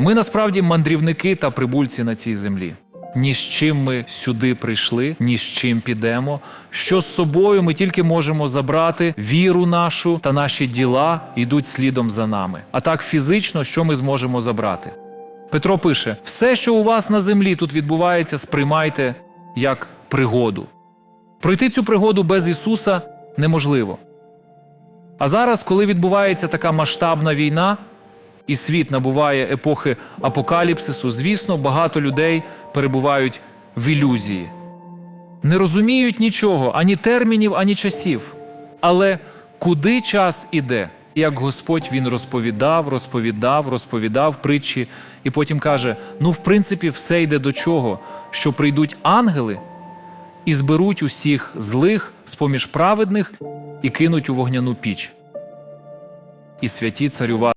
Ми насправді мандрівники та прибульці на цій землі. Ні з чим ми сюди прийшли, ні з чим підемо. Що з собою ми тільки можемо забрати віру нашу та наші діла йдуть слідом за нами. А так фізично, що ми зможемо забрати? Петро пише: все, що у вас на землі тут відбувається, сприймайте як пригоду. Пройти цю пригоду без Ісуса неможливо. А зараз, коли відбувається така масштабна війна, і світ набуває епохи апокаліпсису, звісно, багато людей перебувають в ілюзії, не розуміють нічого, ані термінів, ані часів. Але куди час іде? Як Господь він розповідав, розповідав, розповідав притчі, і потім каже: ну, в принципі, все йде до чого, що прийдуть ангели і зберуть усіх злих з поміж праведних і кинуть у вогняну піч. І святі царювати.